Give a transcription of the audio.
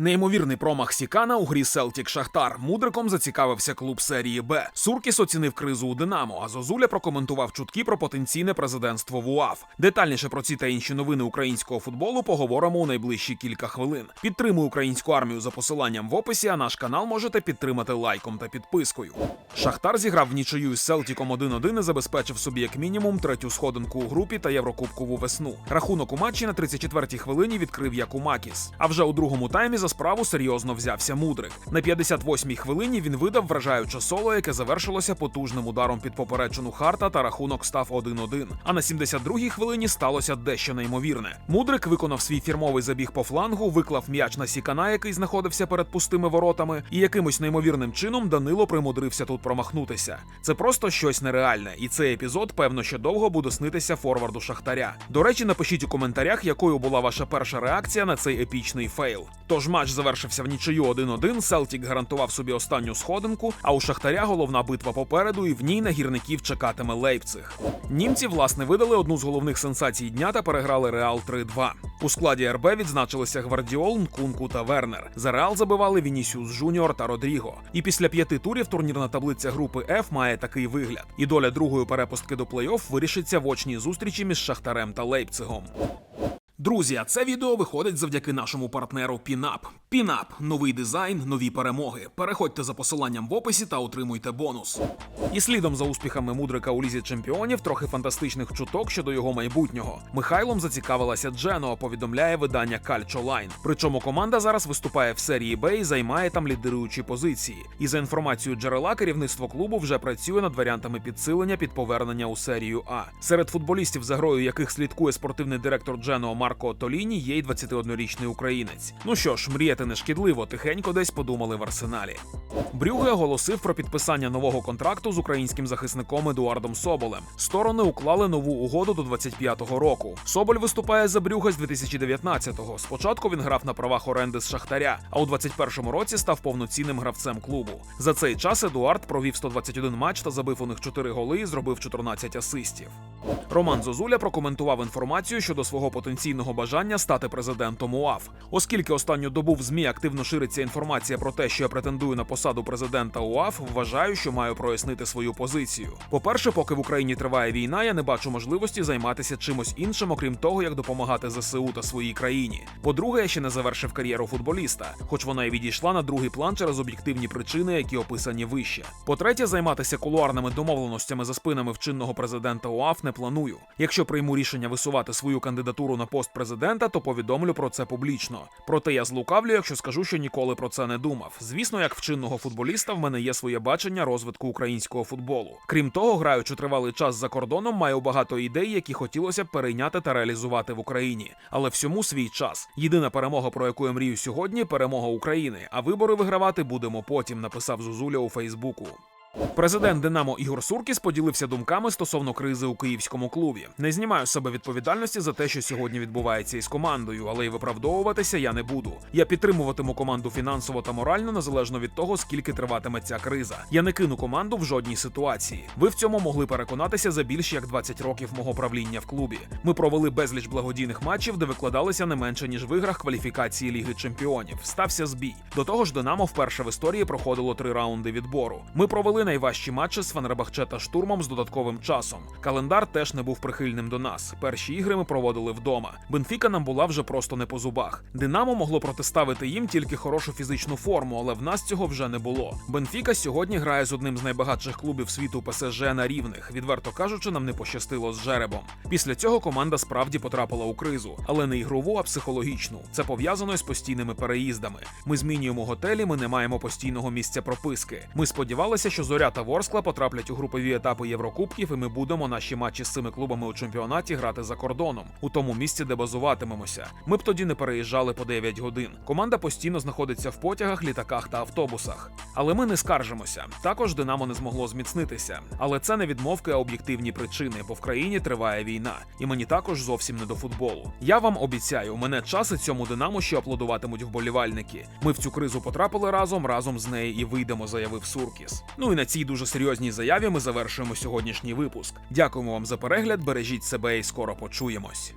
Неймовірний промах Сікана у грі Селтік Шахтар. Мудриком зацікавився клуб серії Б. Суркіс оцінив кризу у Динамо, а Зозуля прокоментував чутки про потенційне президентство в УАФ. Детальніше про ці та інші новини українського футболу поговоримо у найближчі кілька хвилин. Підтримуй українську армію за посиланням в описі, а наш канал можете підтримати лайком та підпискою. Шахтар зіграв в нічию з Селтіком 1-1 і забезпечив собі як мінімум третю сходинку у групі та Єврокубкову весну. Рахунок у матчі на 34-й хвилині відкрив Якумакіс. А вже у другому таймі справу серйозно взявся Мудрик. На 58-й хвилині він видав вражаюче соло, яке завершилося потужним ударом під поперечину Харта та рахунок став 1-1. А на 72-й хвилині сталося дещо неймовірне. Мудрик виконав свій фірмовий забіг по флангу, виклав м'яч на Сікана, який знаходився перед пустими воротами, і якимось неймовірним чином Данило примудрився тут промахнутися. Це просто щось нереальне, і цей епізод, певно, ще довго буде снитися форварду Шахтаря. До речі, напишіть у коментарях, якою була ваша перша реакція на цей епічний фейл. Тож матч завершився в нічию 1-1, Селтік гарантував собі останню сходинку, а у Шахтаря головна битва попереду, і в ній на гірників чекатиме Лейпциг. Німці, власне, видали одну з головних сенсацій дня та переграли Реал 3-2. У складі РБ відзначилися Гвардіол, Нкунку та Вернер. За Реал забивали Вінісіус Жуніор та Родріго. І після п'яти турів турнірна таблиця групи F має такий вигляд. І доля другої перепустки до плей-офф вирішиться в очній зустрічі між Шахтарем та Лейпцигом. Друзі, це відео виходить завдяки нашому партнеру Пінап. Пінап новий дизайн, нові перемоги. Переходьте за посиланням в описі та отримуйте бонус. І слідом за успіхами мудрика у лізі чемпіонів трохи фантастичних чуток щодо його майбутнього. Михайлом зацікавилася Джено, повідомляє видання Calcio Line. Причому команда зараз виступає в серії Б і займає там лідируючі позиції. І за інформацією джерела, керівництво клубу вже працює над варіантами підсилення під повернення у серію А. Серед футболістів, за грою яких слідкує спортивний директор Джено Марко Толіні, є й 21-річний українець. Ну що ж, мріяти не шкідливо, тихенько десь подумали в арсеналі. Брюге оголосив про підписання нового контракту з українським захисником Едуардом Соболем. Сторони уклали нову угоду до 25-го року. Соболь виступає за Брюге з 2019-го. Спочатку він грав на правах оренди з Шахтаря, а у 21-му році став повноцінним гравцем клубу. За цей час Едуард провів 121 матч та забив у них 4 голи і зробив 14 асистів. Роман Зозуля прокоментував інформацію щодо свого потенційного бажання стати президентом УАФ. Оскільки останню добу в ЗМІ активно шириться інформація про те, що я претендую на посаду президента УАФ, вважаю, що маю прояснити свою позицію. По-перше, поки в Україні триває війна, я не бачу можливості займатися чимось іншим, окрім того, як допомагати ЗСУ та своїй країні. По-друге, я ще не завершив кар'єру футболіста, хоч вона й відійшла на другий план через об'єктивні причини, які описані вище. По-третє, займатися кулуарними домовленостями за спинами вчинного президента УАФ не планую. Якщо прийму рішення висувати свою кандидатуру на пост президента, то повідомлю про це публічно. Проте я злукавлю, якщо скажу, що ніколи про це не думав. Звісно, як вчинного футболіста, в мене є своє бачення розвитку українського футболу. Крім того, граючи тривалий час за кордоном, маю багато ідей, які хотілося б перейняти та реалізувати в Україні. Але всьому свій час. Єдина перемога, про яку я мрію сьогодні перемога України. А вибори вигравати будемо потім, написав Зузуля у Фейсбуку. Президент Динамо Ігор Суркіс поділився думками стосовно кризи у київському клубі. Не знімаю з себе відповідальності за те, що сьогодні відбувається із командою, але й виправдовуватися я не буду. Я підтримуватиму команду фінансово та морально незалежно від того, скільки триватиме ця криза. Я не кину команду в жодній ситуації. Ви в цьому могли переконатися за більш як 20 років мого правління в клубі. Ми провели безліч благодійних матчів, де викладалися не менше ніж в іграх кваліфікації Ліги Чемпіонів. Стався збій. До того ж, Динамо вперше в історії проходило три раунди відбору. Ми провели найважчі матчі з Фанербахче та штурмом з додатковим часом. Календар теж не був прихильним до нас. Перші ігри ми проводили вдома. Бенфіка нам була вже просто не по зубах. Динамо могло протиставити їм тільки хорошу фізичну форму, але в нас цього вже не було. Бенфіка сьогодні грає з одним з найбагатших клубів світу ПСЖ на рівних. Відверто кажучи, нам не пощастило з жеребом. Після цього команда справді потрапила у кризу, але не ігрову, а психологічну. Це пов'язано з постійними переїздами. Ми змінюємо готелі, ми не маємо постійного місця прописки. Ми сподівалися, що зоря та Ворскла потраплять у групові етапи Єврокубків, і ми будемо наші матчі з цими клубами у чемпіонаті грати за кордоном, у тому місці, де базуватимемося. Ми б тоді не переїжджали по 9 годин. Команда постійно знаходиться в потягах, літаках та автобусах. Але ми не скаржимося. Також Динамо не змогло зміцнитися. Але це не відмовки, а об'єктивні причини, бо в країні триває війна, і мені також зовсім не до футболу. Я вам обіцяю, мене час і цьому Динамо ще аплодуватимуть вболівальники. Ми в цю кризу потрапили разом, разом з нею і вийдемо, заявив Суркіс. Ну і на цій дуже серйозній заяві ми завершуємо сьогоднішній випуск. Дякуємо вам за перегляд, бережіть себе і скоро почуємось.